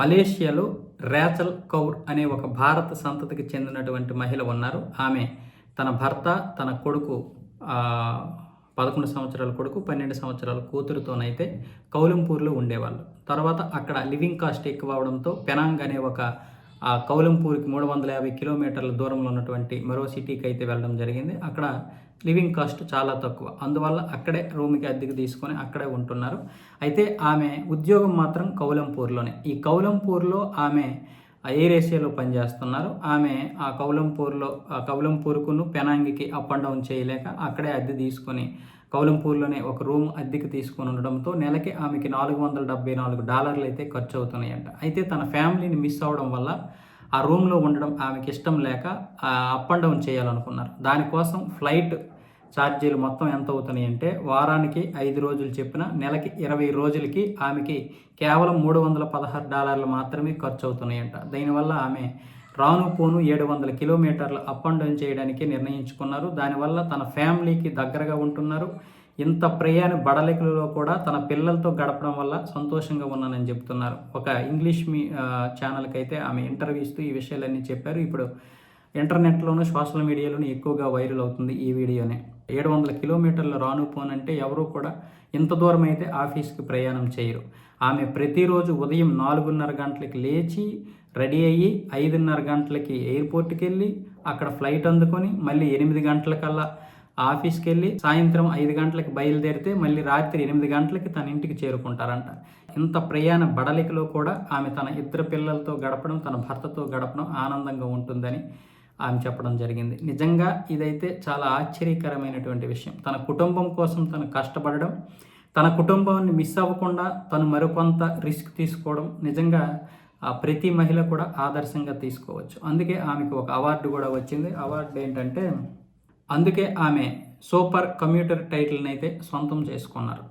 మలేషియాలో రేచల్ కౌర్ అనే ఒక భారత సంతతికి చెందినటువంటి మహిళ ఉన్నారు. ఆమె తన భర్త తన కొడుకు పదకొండు సంవత్సరాల కొడుకు పన్నెండు సంవత్సరాల కూతురుతోనైతే కౌలంపూర్లో ఉండేవాళ్ళు. తర్వాత అక్కడ లివింగ్ కాస్ట్ ఎక్కువ అవడంతో పెనాంగ్ అనే ఒక ఆ కౌలంపూర్కి మూడు వందల యాభై కిలోమీటర్ల దూరంలో ఉన్నటువంటి మరో సిటీకి అయితే వెళ్ళడం జరిగింది. అక్కడ లివింగ్ కాస్ట్ చాలా తక్కువ. అందువల్ల అక్కడే రూమ్కి అద్దెకు తీసుకొని అక్కడే ఉంటున్నారు. అయితే ఆమె ఉద్యోగం మాత్రం కౌలంపూర్లోనే. ఈ కౌలంపూర్లో ఆమె ఎయిర్ ఏషియాలో పనిచేస్తున్నారు. ఆమె ఆ కౌలంపూర్లో ఆ కౌలంపూర్కును పెనాంగికి అప్ అండ్ డౌన్ చేయలేక అక్కడే అద్దె తీసుకొని కౌలంపూర్లోనే ఒక రూమ్ అద్దెకి తీసుకొని ఉండడంతో నెలకి ఆమెకి నాలుగు వందల డెబ్బై నాలుగు డాలర్లు అయితే ఖర్చు అవుతున్నాయంట అయితే తన ఫ్యామిలీని మిస్ అవ్వడం వల్ల ఆ రూమ్లో ఉండడం ఆమెకి ఇష్టం లేక అప్ అండ్ డౌన్ చేయాలనుకున్నారు. దానికోసం ఫ్లైట్ ఛార్జీలు మొత్తం ఎంత అవుతున్నాయి అంటే వారానికి ఐదు రోజులు చెప్పిన నెలకి ఇరవై రోజులకి ఆమెకి కేవలం మూడు వందల పదహారు డాలర్లు మాత్రమే ఖర్చు అవుతున్నాయంట దీనివల్ల ఆమె రాను పోను ఏడు వందల కిలోమీటర్లు అప్ అండ్ డౌన్ చేయడానికి నిర్ణయించుకున్నారు. దానివల్ల తన ఫ్యామిలీకి దగ్గరగా ఉంటున్నారు. ఇంత ప్రయాణ బడలికలలో కూడా తన పిల్లలతో గడపడం వల్ల సంతోషంగా ఉన్నానని చెప్తున్నారు. ఒక ఇంగ్లీష్ మీ ఛానల్కి అయితే ఆమె ఇంటర్వ్యూ ఇస్తూ ఈ విషయాలన్నీ చెప్పారు. ఇప్పుడు ఇంటర్నెట్లోనూ సోషల్ మీడియాలోనూ ఎక్కువగా వైరల్ అవుతుంది ఈ వీడియోనే. ఏడు వందల కిలోమీటర్లు రాను పోనంటే ఎవరూ కూడా ఇంత దూరం అయితే ఆఫీస్కి ప్రయాణం చేయరు. ఆమె ప్రతిరోజు ఉదయం నాలుగున్నర గంటలకి లేచి రెడీ అయ్యి ఐదున్నర గంటలకి ఎయిర్పోర్ట్కి వెళ్ళి అక్కడ ఫ్లైట్ అందుకొని మళ్ళీ ఎనిమిది గంటలకల్లా ఆఫీస్కి వెళ్ళి సాయంత్రం ఐదు గంటలకి బయలుదేరితే మళ్ళీ రాత్రి ఎనిమిది గంటలకి తన ఇంటికి చేరుకుంటారంట. ఇంత ప్రయాణ బడలికలో కూడా ఆమె తన ఇద్దరు పిల్లలతో గడపడం తన భర్తతో గడపడం ఆనందంగా ఉంటుందని ఆమె చెప్పడం జరిగింది. నిజంగా ఇదైతే చాలా ఆశ్చర్యకరమైనటువంటి విషయం. తన కుటుంబం కోసం తను కష్టపడడం తన కుటుంబాన్ని మిస్ అవ్వకుండా తను మరికొంత రిస్క్ తీసుకోవడం నిజంగా ఆ ప్రతి మహిళ కూడా ఆదర్శంగా తీసుకోవచ్చు. అందుకే ఆమెకు ఒక అవార్డు కూడా వచ్చింది. అవార్డు ఏంటంటే అందుకే ఆమె సూపర్ కమ్యూటర్ టైటిల్ని అయితే సొంతం చేసుకున్నారు.